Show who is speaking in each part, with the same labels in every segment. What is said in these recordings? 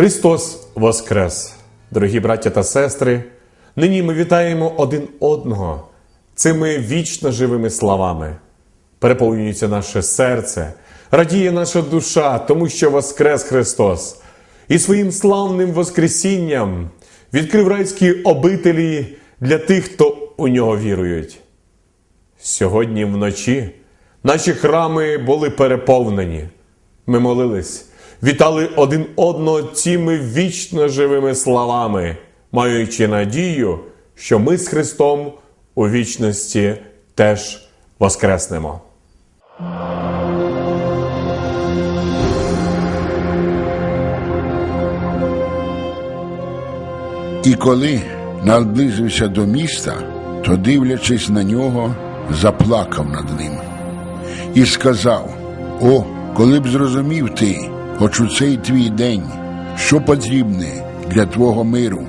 Speaker 1: Христос Воскрес! Дорогі браття та сестри, нині ми вітаємо один одного цими вічно живими словами. Переповнюється наше серце, радіє наша душа, тому що Воскрес Христос і своїм славним Воскресінням відкрив райські обителі для тих, хто у нього вірують. Сьогодні вночі наші храми були переповнені. Ми молились, вітали один одного цими вічно живими словами, маючи надію, що ми з Христом у вічності теж воскреснемо.
Speaker 2: І коли наблизився до міста, то, дивлячись на нього, заплакав над ним і сказав: О, коли б зрозумів ти, хоч у цей твій день, що потрібне для твого миру,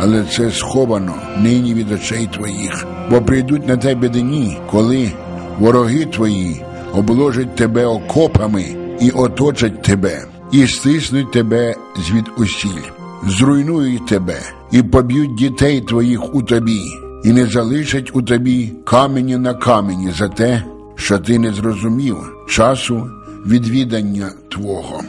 Speaker 2: але це сховано нині від очей твоїх, бо прийдуть на тебе дні, коли вороги твої обложать тебе окопами і оточать тебе, і стиснуть тебе звідусіль зруйнують тебе і поб'ють дітей твоїх у тобі, і не залишать у тобі камені на камені за те, що ти не зрозумів часу відвідання Твого.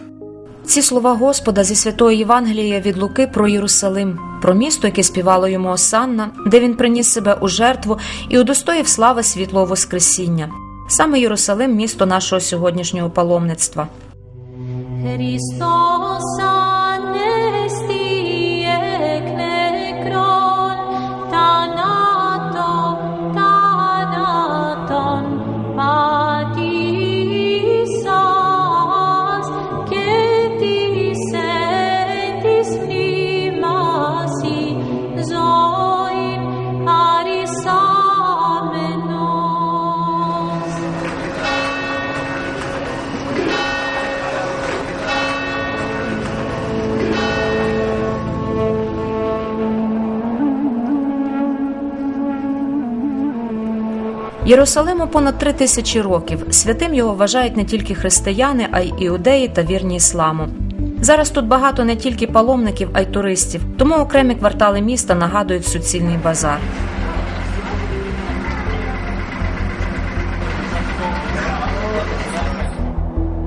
Speaker 3: Ці слова Господа зі святої Євангелія від Луки про Єрусалим, про місто, яке співало йому Осанна, де він приніс себе у жертву і удостоїв слави світло Воскресіння. Саме Єрусалим місто нашого сьогоднішнього паломництва.
Speaker 4: Христос
Speaker 3: Єрусалиму понад три тисячі років. Святим його вважають не тільки християни, а й іудеї та вірні ісламу. Зараз тут багато не тільки паломників, а й туристів, тому окремі квартали міста нагадують суцільний базар.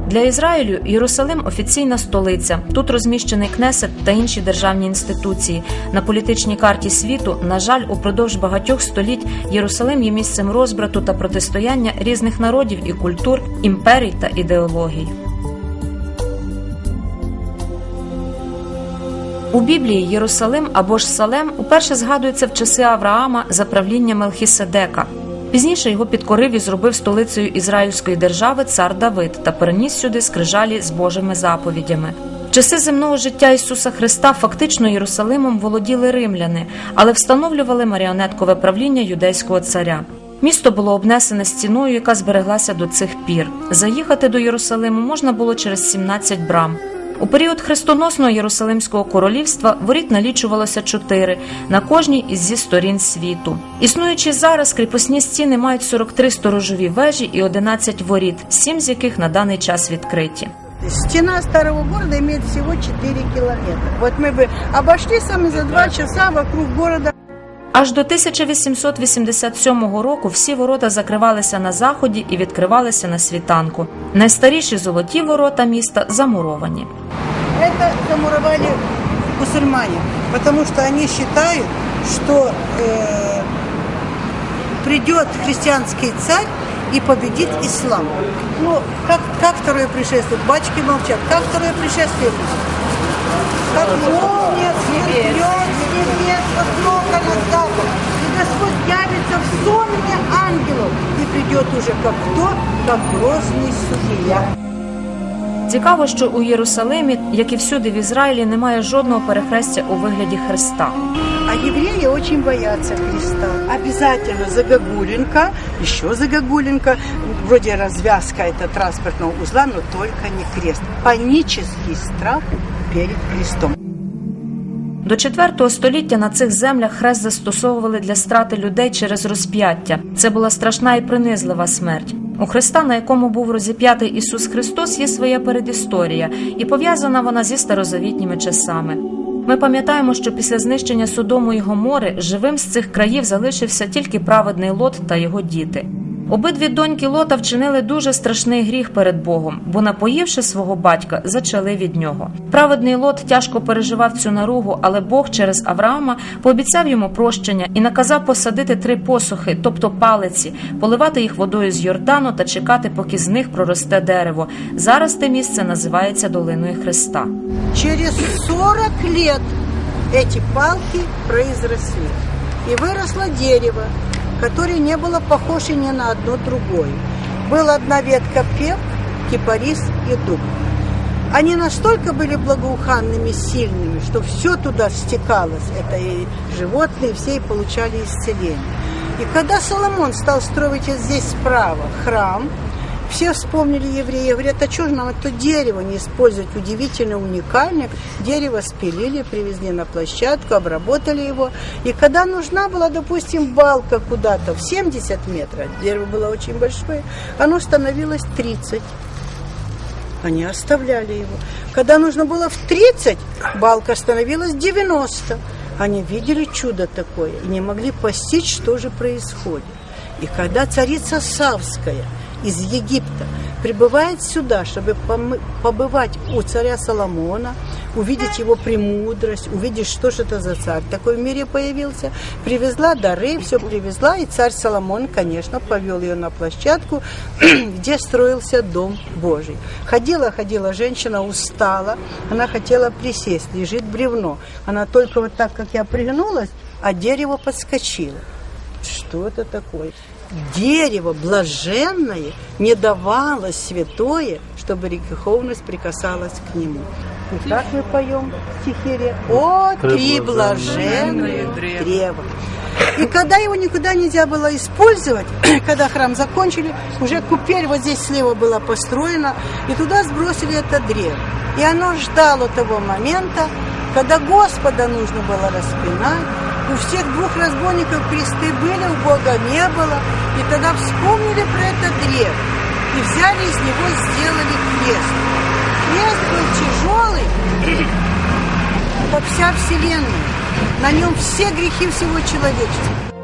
Speaker 3: Для Ізраїлю Єрусалим офіційна столиця. Тут розміщений Кнесет та інші державні інституції. На політичній карті світу, на жаль, упродовж багатьох століть Єрусалим є місцем розбрату та протистояння різних народів і культур, імперій та ідеологій. У Біблії Єрусалим або ж Салем уперше згадується в часи Авраама за правління Мелхіседека. Пізніше його підкорив і зробив столицею Ізраїльської держави цар Давид та переніс сюди скрижалі з Божими заповідями. Часи земного життя Ісуса Христа фактично Єрусалимом володіли римляни, але встановлювали маріонеткове правління юдейського царя. Місто було обнесене стіною, яка збереглася до цих пір. Заїхати до Єрусалиму можна було через 17 брам. У період хрестоносного Єрусалимського королівства воріт налічувалося чотири на кожній із зі сторін світу. Існуючи зараз, кріпосні стіни мають 43 сторожові вежі і 11 воріт, сім з яких на даний час відкриті.
Speaker 5: Стена старого города имеет всего 4 километра. Вот мы бы обошли сами за два часа вокруг города.
Speaker 3: Аж до 1887 року всі ворота закривалися на заході і відкривалися на світанку. Найстаріші золоті ворота міста замуровані.
Speaker 5: Это замуровали мусульмане, потому что они считают, что э, придет христианский царь и победит ислам. Ну, как, как второе пришествие? Батюшки молчат. Как второе пришествие? Как молния сверкнет с небес, востока на запад. И Господь явится в сонме ангелов. И уже как кто? Как грозный судья.
Speaker 3: Цікаво, що у Єрусалимі, як і всюди в Ізраїлі, немає жодного перехрестя у вигляді хреста.
Speaker 5: А евреи очень боятся Христа. Обязательно загогулинка, еще загогулинка, вроде развязка это транспортного узла, но только не крест. Панический страх перед крестом.
Speaker 3: До IV століття на цих землях хрест застосовували для страти людей через розп'яття. Це була страшна і принизлива смерть. У Христа, на якому був розіп'ятий Ісус Христос, є своя передісторія, і пов'язана вона зі старозавітніми часами. Ми пам'ятаємо, що після знищення Содому і Гомори живим з цих країв залишився тільки праведний Лот та його діти. Обидві доньки Лота вчинили дуже страшний гріх перед Богом, бо, напоївши свого батька, зачали від нього. Праведний Лот тяжко переживав цю наругу, але Бог через Авраама пообіцяв йому прощення і наказав посадити три посухи, тобто палиці, поливати їх водою з Йордану та чекати, поки з них проросте дерево. Зараз те місце називається долиною Христа.
Speaker 5: Через 40 лет эти палки произросли. И выросло дерево, которое не было похоже ни на одно другое. Была одна ветка пев, кипарис и дуб. Они настолько были благоуханными, сильными, что все туда стекалось. Это и животные, все и получали исцеление. И когда Соломон стал строить вот здесь справа храм, все вспомнили евреи, говорят, а что же нам это дерево не использовать? Удивительно, уникальное. Дерево спилили, привезли на площадку, обработали его. И когда нужна была, допустим, балка куда-то в 70 метров, дерево было очень большое, оно становилось 30. Они оставляли его. Когда нужно было в 30, балка становилась 90. Они видели чудо такое и не могли постичь, что же происходит. И когда царица Савская из Египта прибывает сюда, чтобы побывать у царя Соломона, увидеть его премудрость, увидеть, что же это за царь такой в мире появился, привезла дары, все привезла, и царь Соломон, конечно, повел ее на площадку, где строился Дом Божий. Ходила, ходила женщина, устала, она хотела присесть, лежит бревно. Она только вот так, как я пригнулась, а дерево подскочило. Что это такое? Дерево блаженное не давало святое, чтобы греховность прикасалась к нему. И как мы поем в стихире? О, три блаженные древа. И когда его никуда нельзя было использовать, когда храм закончили, уже купель вот здесь слева была построена, и туда сбросили это древо. И оно ждало того момента, когда Господа нужно было распинать, у всех двух разбойников кресты были, у Бога не было. И тогда вспомнили про это древо. И взяли из него, сделали крест. Крест был тяжелый, как вся вселенная. На нем все грехи всего человечества.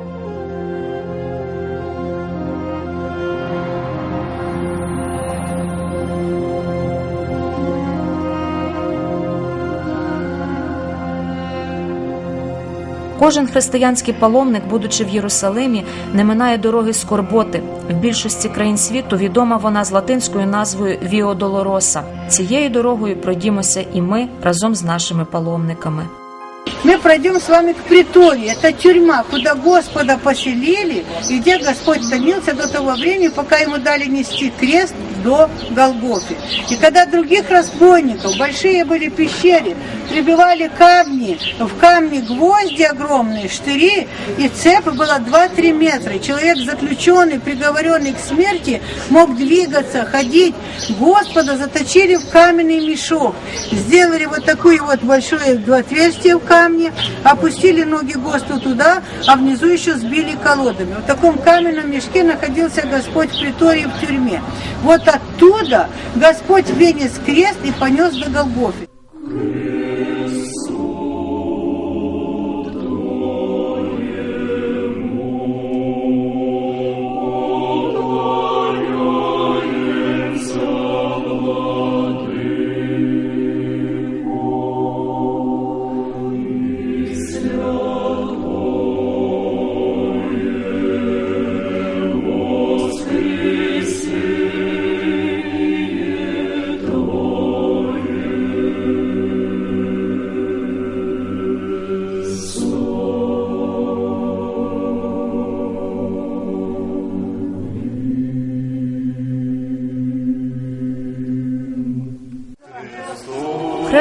Speaker 3: Кожен християнський паломник, будучи в Єрусалимі, не минає дороги скорботи. В більшості країн світу відома вона з латинською назвою Віо Долороса. Цією дорогою пройдімося і ми разом з нашими паломниками.
Speaker 5: Мы пройдем с вами к притории. Это тюрьма, куда Господа поселили, и где Господь томился до того времени, пока ему дали нести крест до Голгофы. И когда других разбойников, большие были пещеры, прибивали камни, в камни гвозди огромные, штыри, и цепь была 2-3 метра. Человек заключенный, приговоренный к смерти, мог двигаться, ходить. Господа заточили в каменный мешок. Сделали вот такое вот большое отверстие в камне, опустили ноги ГОСТу туда, а внизу еще сбили колодами. В таком каменном мешке находился Господь в притории в тюрьме. Вот оттуда Господь вынес крест и понес до Голгофы.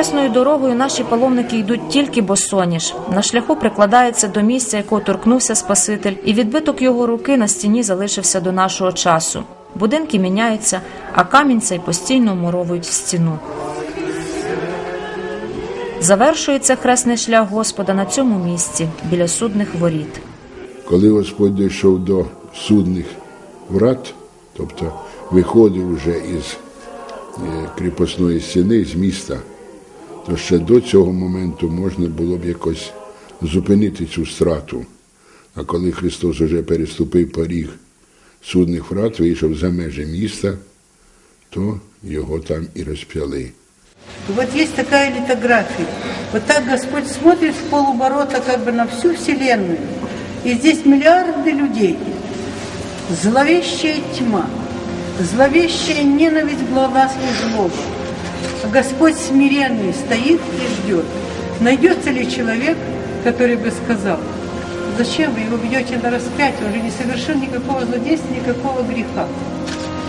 Speaker 3: Хресною дорогою наші паломники йдуть тільки босоніж. На шляху прикладається до місця, якого торкнувся Спаситель, і відбиток його руки на стіні залишився до нашого часу. Будинки міняються, а камінь цей постійно вмуровують в стіну. Завершується хресний шлях Господа на цьому місці біля судних воріт.
Speaker 2: Коли Господь дійшов до судних врат, тобто виходив вже із е, кріпосної стіни, з міста, то ще до цього моменту можна було б якось зупинити цю страту. А коли Христос вже переступив поріг судних врат, вийшов за межі міста, то його там і розп'яли.
Speaker 5: Вот есть такая литография. Вот так Господь смотрит в полуборота как бы на всю Вселенную. И здесь миллиарды людей. Зловещая тьма, зловещая ненависть глаз и злобы. Господь смиренный стоит и ждет. Найдется ли человек, который бы сказал, зачем вы его ведете на распятие, он же не совершил никакого злодействия, никакого греха.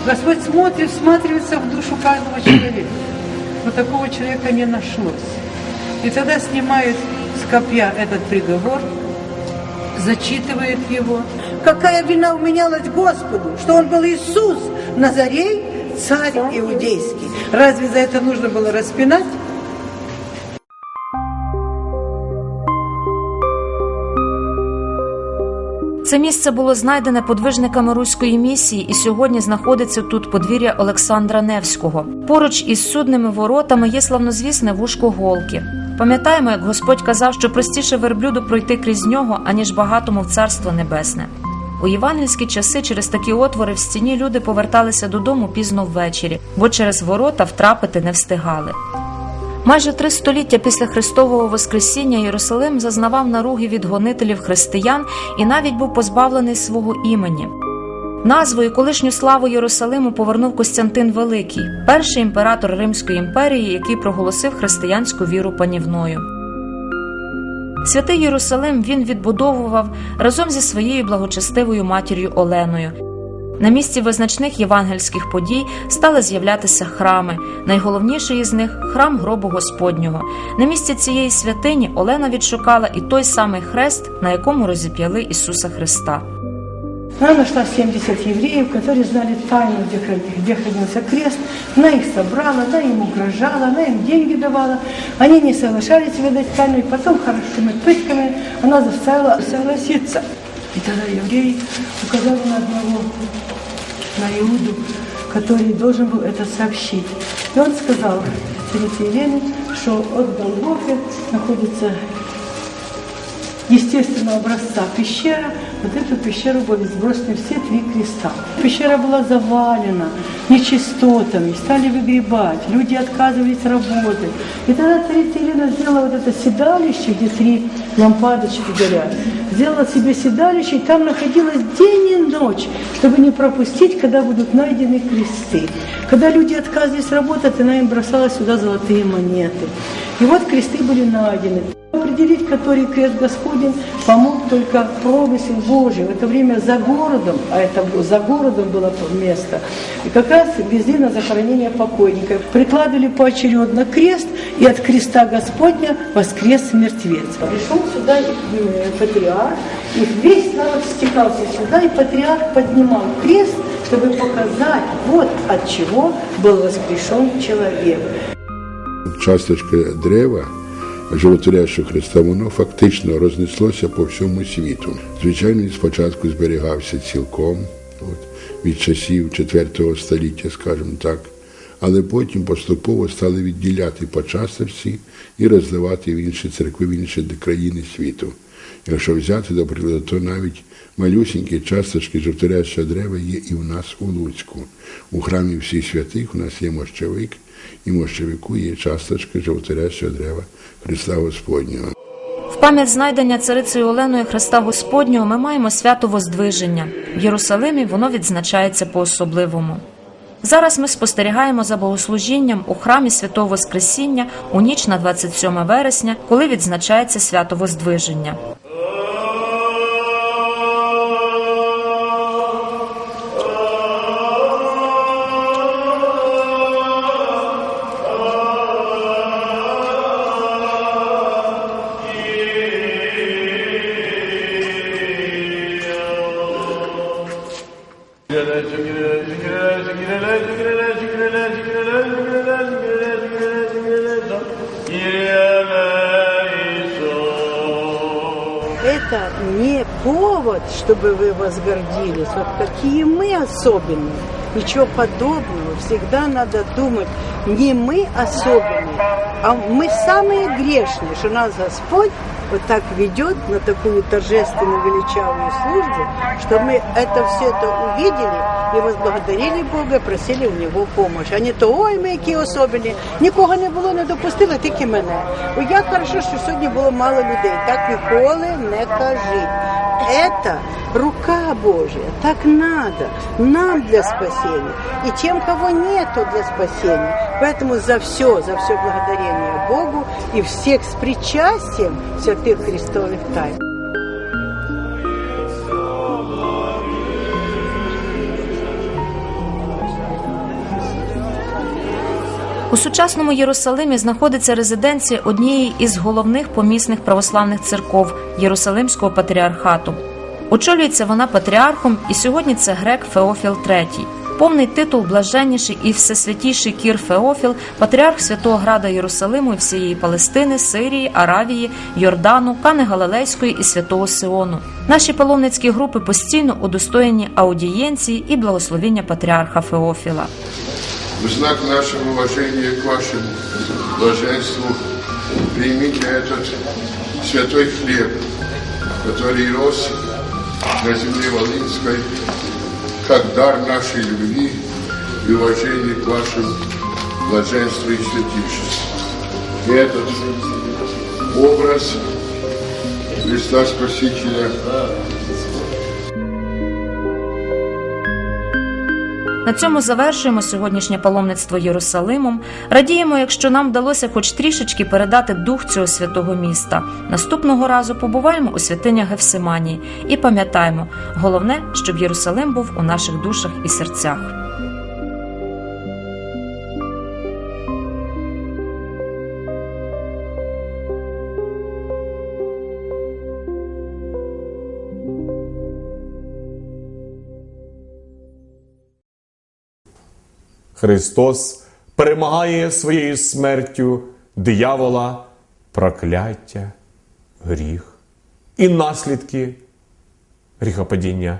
Speaker 5: Господь смотрит, всматривается в душу каждого человека. Но такого человека не нашлось. И тогда снимает с копья этот приговор, зачитывает его. Какая вина уменялась Господу, что он был Иисус, Назарей, царь иудейский. Разве за это нужно было распинать?
Speaker 3: Це місце було знайдене подвижниками руської місії, і сьогодні знаходиться тут подвір'я Олександра Невського. Поруч із судними воротами є славнозвісне вушко голки. Пам'ятаємо, як Господь казав, що простіше верблюду пройти крізь нього, аніж багатому в царство небесне. У євангельські часи через такі отвори в стіні люди поверталися додому пізно ввечері, бо через ворота втрапити не встигали. Майже три століття після Христового Воскресіння Єрусалим зазнавав наруги від гонителів християн і навіть був позбавлений свого імені. Назву і колишню славу Єрусалиму повернув Костянтин Великий, перший імператор Римської імперії, який проголосив християнську віру панівною. Святий Єрусалим він відбудовував разом зі своєю благочестивою матір'ю Оленою. На місці визначних євангельських подій стали з'являтися храми. Найголовніший із них храм гробу Господнього. На місці цієї святині Олена відшукала і той самий хрест, на якому розіп'яли Ісуса Христа.
Speaker 5: Она нашла 70 евреев, которые знали тайну, где, храни- где хранился крест. Она их собрала, она им угрожала, она им деньги давала. Они не соглашались выдать тайну, и потом хорошими пытками она заставила согласиться. И тогда евреи указали на одного, на Иуду, который должен был это сообщить. И он сказал царице Елене, что от Голгофы находится естественного образца пещера, вот эту пещеру были сбросены все три креста. Пещера была завалена нечистотами, стали выгребать, люди отказывались работать. И тогда Елена сделала вот это седалище, где три лампадочки горят, сделала себе седалище, и там находилась день и ночь, чтобы не пропустить, когда будут найдены кресты. Когда люди отказывались работать, она им бросала сюда золотые монеты. И вот кресты были найдены. Определить, который крест Господень, помог только промысел Божий. В это время за городом, а это за городом было то место, и как раз везли на захоронение покойников. Прикладывали поочередно крест, и от креста Господня воскрес мертвец. Пришел сюда э, патриарх, и весь народ стекался сюда, и патриарх поднимал крест, чтобы показать, вот от чего был воскрешен человек.
Speaker 2: часточка дерева, животворящого Христа, воно фактично рознеслося по всьому світу. Звичайно, він спочатку зберігався цілком, от, від часів IV століття, скажімо так, але потім поступово стали відділяти по часточці і роздавати в інші церкви, в інші країни світу. Якщо взяти, до прикладу, то навіть малюсінькі часточки жовторящого дерева є і в нас у Луцьку. У храмі всіх святих у нас є мощовик, і мощовику є часточка жовторящого дерева Христа Господнього.
Speaker 3: В пам'ять знайдення царицею Оленою Христа Господнього ми маємо свято Воздвиження. В Єрусалимі воно відзначається по-особливому. Зараз ми спостерігаємо за богослужінням у храмі Святого Воскресіння у ніч на 27 вересня, коли відзначається свято Воздвиження.
Speaker 5: Это не повод, чтобы вы возгордились. Вот какие мы особенные. Ничего подобного. Всегда надо думать, не мы особенные, а мы самые грешные, что нас Господь вот так ведет на такую торжественную величавую службу, что мы это все это увидели и возблагодарили Бога, просили у Него помощи. А не то, ой, ми які особені, нікого не було, не допустили, тільки мене. О, як хорошо, що сьогодні було мало людей. Так ніколи не кажіть. Это рука Божья, так надо, нам для спасения. И тем, кого нету для спасения. Поэтому за все, за все благодарение Богу и всех с причастием святых Христовых тайн.
Speaker 3: У сучасному Єрусалимі знаходиться резиденція однієї із головних помісних православних церков Єрусалимського патріархату. Очолюється вона патріархом, і сьогодні це грек Феофіл III. Повний титул блаженніший і всесвятіший Кір Феофіл, патріарх Святого Града Єрусалиму і всієї Палестини, Сирії, Аравії, Йордану, Кани Галилейської і Святого Сиону. Наші паломницькі групи постійно удостоєні аудієнції і благословіння патріарха Феофіла.
Speaker 2: В знак нашего уважения к вашему блаженству примите этот святой хлеб, который рос на земле Волынской, как дар нашей любви и уважения к вашему блаженству и святейшеству. И этот образ Христа Спасителя
Speaker 3: На цьому завершуємо сьогоднішнє паломництво Єрусалимом. Радіємо, якщо нам вдалося хоч трішечки передати дух цього святого міста. Наступного разу побуваємо у святинях Гефсиманії і пам'ятаємо, головне, щоб Єрусалим був у наших душах і серцях.
Speaker 1: Христос перемагає своєю смертю диявола, прокляття, гріх і наслідки гріхопадіння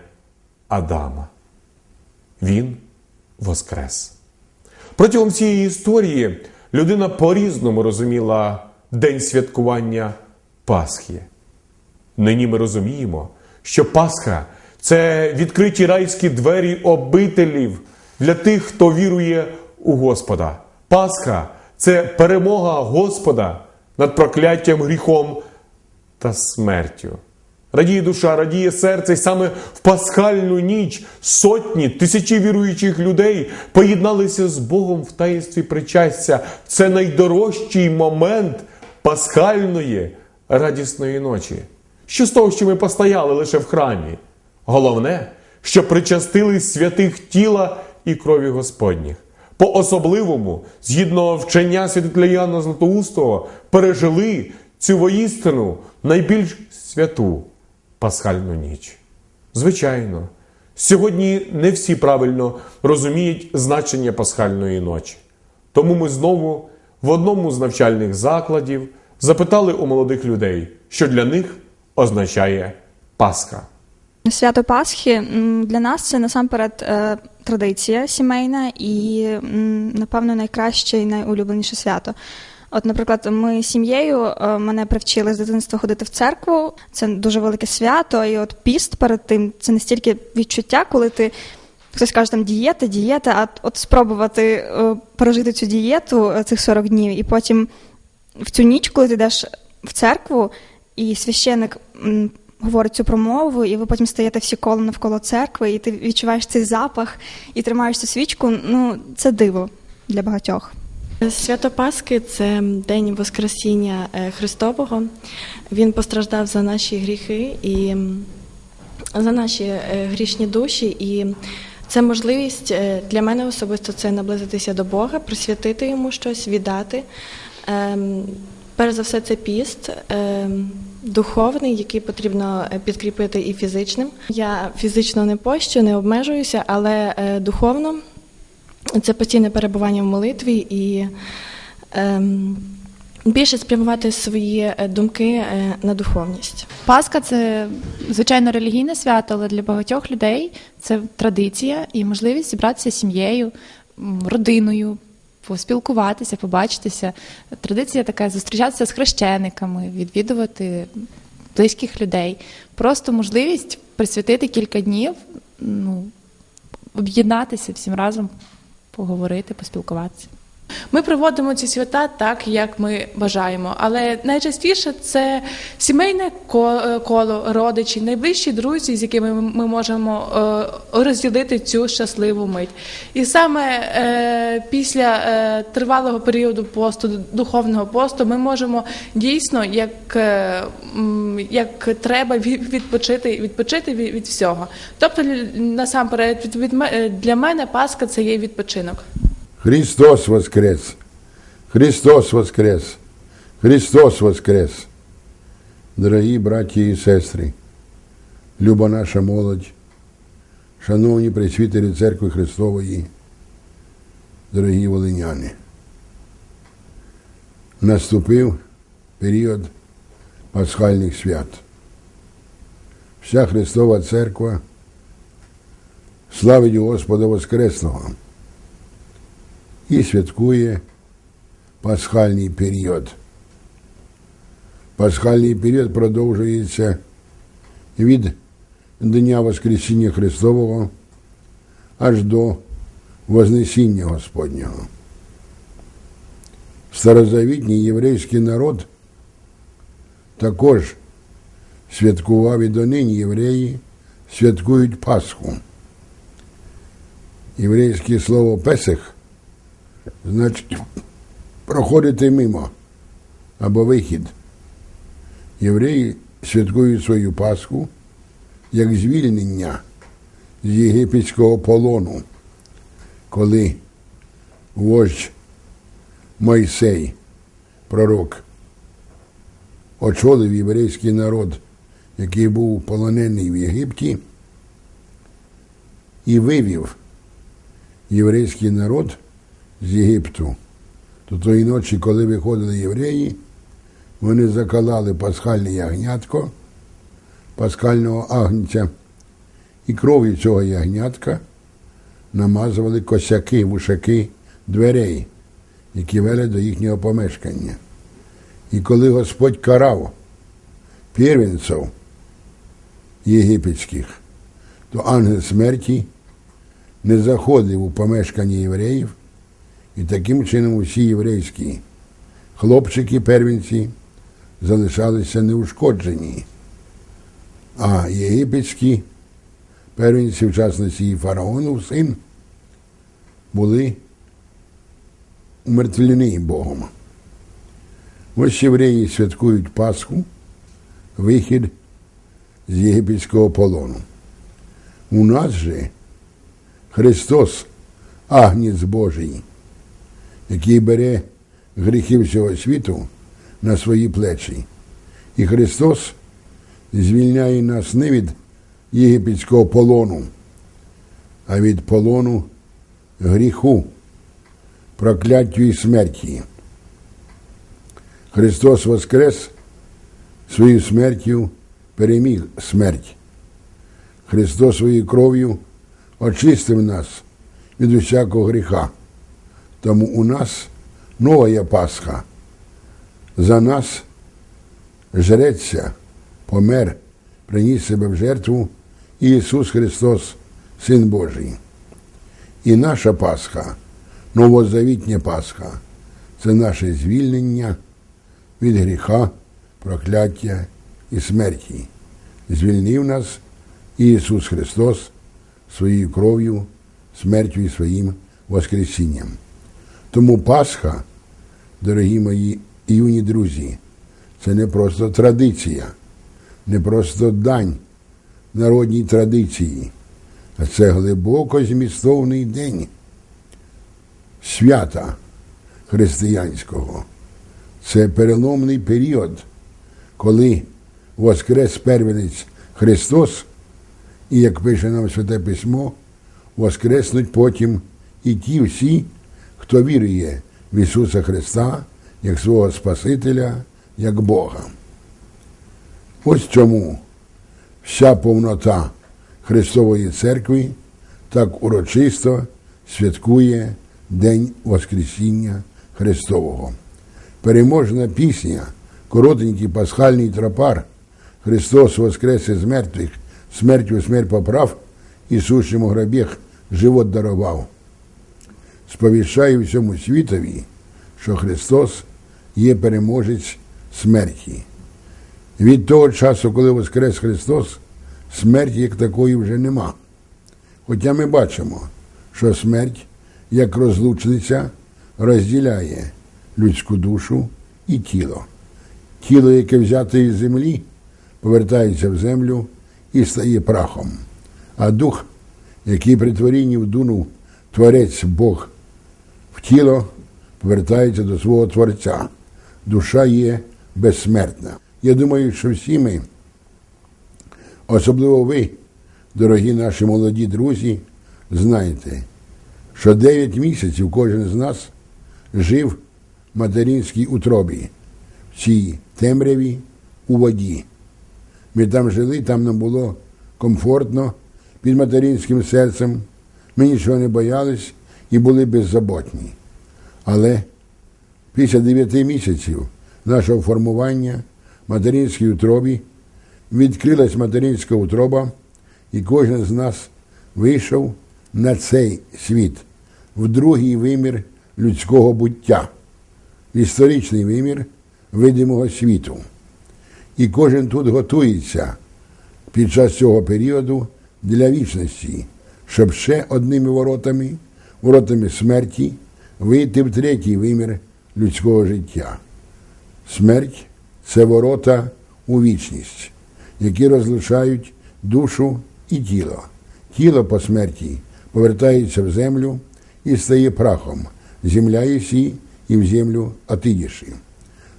Speaker 1: Адама. Він воскрес. Протягом цієї історії людина по-різному розуміла день святкування Пасхи. Нині ми розуміємо, що Пасха це відкриті райські двері обителів для тих, хто вірує у Господа. Пасха це перемога Господа над прокляттям, гріхом та смертю. Радіє душа, радіє серце, і саме в пасхальну ніч сотні, тисячі віруючих людей поєдналися з Богом в таїнстві причастя. Це найдорожчий момент пасхальної радісної ночі. Що з того, що ми постояли лише в храмі? Головне, що причастились святих тіла і крові Господніх. По особливому, згідно вчення святителя Яна Златоустого, пережили цю воїстину найбільш святу пасхальну ніч. Звичайно, сьогодні не всі правильно розуміють значення пасхальної ночі. Тому ми знову в одному з навчальних закладів запитали у молодих людей, що для них означає Пасха.
Speaker 6: Свято Пасхи для нас це насамперед е, традиція сімейна і, напевно, найкраще і найулюбленіше свято. От, наприклад, ми з сім'єю е, мене привчили з дитинства ходити в церкву. Це дуже велике свято, і от піст перед тим це не стільки відчуття, коли ти хтось каже там дієта, дієта, а от спробувати е, пережити цю дієту е, цих 40 днів, і потім в цю ніч, коли ти йдеш в церкву, і священик говорить цю промову, і ви потім стаєте всі коло навколо церкви, і ти відчуваєш цей запах і тримаєш цю свічку. Ну, це диво для багатьох.
Speaker 7: Свято Пасхи це день Воскресіння е, Христового. Він постраждав за наші гріхи і за наші е, грішні душі. І це можливість е, для мене особисто це наблизитися до Бога, присвятити йому щось, віддати. Перш за все, це піст. ем, Духовний, який потрібно е, підкріпити і фізичним. Я фізично не пощу, не обмежуюся, але е, духовно це постійне перебування в молитві і ем, більше спрямувати свої е, думки на духовність.
Speaker 8: Пасха це звичайно релігійне свято, але для багатьох людей це традиція і можливість зібратися з сім'єю, родиною, поспілкуватися, побачитися. Традиція така зустрічатися з хрещениками, відвідувати близьких людей. Просто можливість присвятити кілька днів, ну, об'єднатися всім разом, поговорити, поспілкуватися.
Speaker 9: Ми проводимо ці свята так, як ми бажаємо, але найчастіше це сімейне е, коло, родичі, найближчі друзі, з якими ми можемо е, розділити цю щасливу мить. І саме е, після тривалого періоду посту, духовного посту, ми можемо дійсно, як, як треба, відпочити, відпочити від, всього. Тобто, насамперед, для мене Пасха це є відпочинок.
Speaker 2: Христос воскрес! Христос воскрес! Христос воскрес! Дорогі браті і сестри, люба наша молодь, шановні присвітері Церкви Христової, дорогі волиняни. Наступив період пасхальних свят. Вся Христова Церква славить Господа Воскресного і святкує пасхальний період. Пасхальний період продовжується від Дня Воскресіння Христового аж до Вознесіння Господнього. Старозавітній єврейський народ також святкував і донині євреї святкують Пасху. Єврейське слово Песах значить проходити мимо або вихід. Євреї святкують свою Пасху як звільнення з єгипетського полону, коли вождь Мойсей, пророк, очолив єврейський народ, який був полонений в Єгипті, і вивів єврейський народ з Єгипту. То тої ночі, коли виходили євреї, вони закалали пасхальне ягнятко, пасхального агнця, і кров'ю цього ягнятка намазували косяки, вушаки дверей, які вели до їхнього помешкання. І коли Господь карав первенців єгипетських, то ангел смерті не заходив у помешкання євреїв, і таким чином усі єврейські хлопчики первенці залишалися неушкоджені, а єгипетські первенці, в частності і фараонов син, були умертвлені Богом. Ось євреї святкують Пасху, вихід з єгипетського полону. У нас же Христос, Агнець Божий, який бере гріхи всього світу на свої плечі. І Христос звільняє нас не від єгипетського полону, а від полону гріху, прокляттю і смерті. Христос Воскрес своєю смертю переміг смерть. Христос своєю кров'ю очистив нас від усякого гріха. Тому у нас нова є Пасха. За нас жреться, помер, приніс себе в жертву Ісус Христос, Син Божий. І наша Пасха, новозавітня Пасха, це наше звільнення від гріха, прокляття і смерті. Звільнив нас Ісус Христос своєю кров'ю, смертю і своїм Воскресінням. Тому Пасха, дорогі мої юні друзі, це не просто традиція, не просто дань народній традиції, а це глибоко змістовний день свята християнського. Це переломний період, коли воскрес первенець Христос, і, як пише нам Святе Письмо, воскреснуть потім і ті всі, хто вірує в Ісуса Христа як свого Спасителя, як Бога. Ось чому вся повнота Христової Церкви так урочисто святкує День Воскресіння Христового. Переможна пісня, коротенький пасхальний тропар Христос воскрес із мертвих, смертю смерть поправ, і сущому грабіг живот дарував. Сповіщаю всьому світові, що Христос є переможець смерті. Від того часу, коли воскрес Христос, смерті як такої вже нема. Хоча ми бачимо, що смерть, як розлучниця, розділяє людську душу і тіло. Тіло, яке взяте із землі, повертається в землю і стає прахом. А дух, який при творінні вдунув Творець Бог тіло, повертається до свого Творця. Душа є безсмертна. Я думаю, що всі ми, особливо ви, дорогі наші молоді друзі, знаєте, що 9 місяців кожен з нас жив в материнській утробі, в цій темряві у воді. Ми там жили, там нам було комфортно під материнським серцем. Ми нічого не боялись і були беззаботні. Але після 9 місяців нашого формування материнській утробі відкрилась материнська утроба, і кожен з нас вийшов на цей світ, в другий вимір людського буття, в історичний вимір видимого світу. І кожен тут готується під час цього періоду для вічності, щоб ще одними воротами, воротами смерті, вийти в третій вимір людського життя. Смерть це ворота у вічність, які розлучають душу і тіло. Тіло по смерті повертається в землю і стає прахом. Земля єсі і в землю отидіши.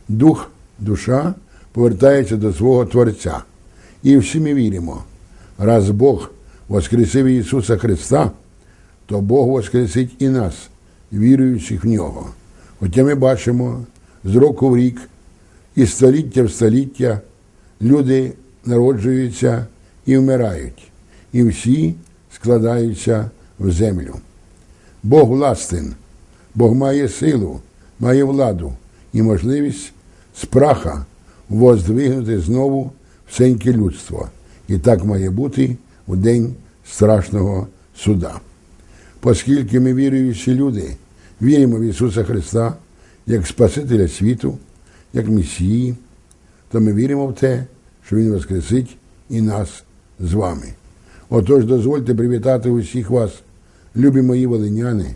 Speaker 2: Дух, душа повертається до свого Творця. І всі ми віримо, раз Бог воскресив Ісуса Христа, то Бог воскресить і нас, віруючих в Нього. Хоча ми бачимо з року в рік і століття в століття люди народжуються і вмирають, і всі складаються в землю. Бог властен, Бог має силу, має владу і можливість з праха воздвигнути знову всеньке людство. І так має бути у день страшного суда. Оскільки ми віруючі люди, віримо в Ісуса Христа як Спасителя світу, як Месії, то ми віримо в те, що Він воскресить і нас з вами. Отож, дозвольте привітати усіх вас, любі мої волиняни,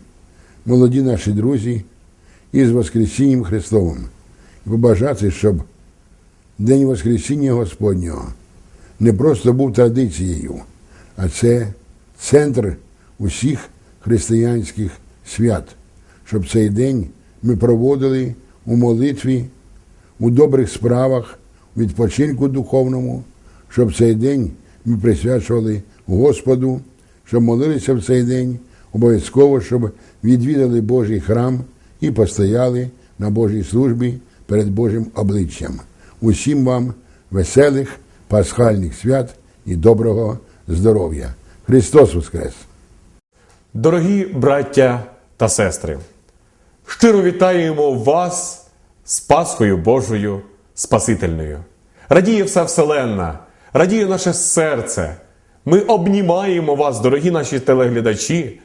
Speaker 2: молоді наші друзі, із Воскресінням Христовим, і побажати, щоб День Воскресіння Господнього не просто був традицією, а це центр усіх християнських свят, щоб цей день ми проводили у молитві, у добрих справах, у відпочинку духовному, щоб цей день ми присвячували Господу, щоб молилися в цей день, обов'язково, щоб відвідали Божий храм і постояли на Божій службі перед Божим обличчям. Усім вам веселих пасхальних свят і доброго здоров'я. Христос Воскрес!
Speaker 1: Дорогі браття та сестри, щиро вітаємо вас з Пасхою Божою Спасительною. Радіє вся Вселенна, радіє наше серце. Ми обнімаємо вас, дорогі наші телеглядачі,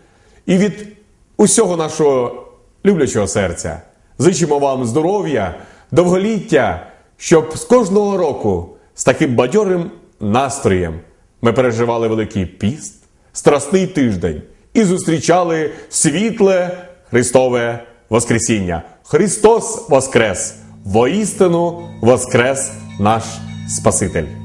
Speaker 1: і від усього нашого люблячого серця зичимо вам здоров'я, довголіття, щоб з кожного року з таким бадьорим настроєм ми переживали Великий піст, страсний тиждень і зустрічали світле Христове Воскресіння. Христос Воскрес! Воістину Воскрес наш Спаситель!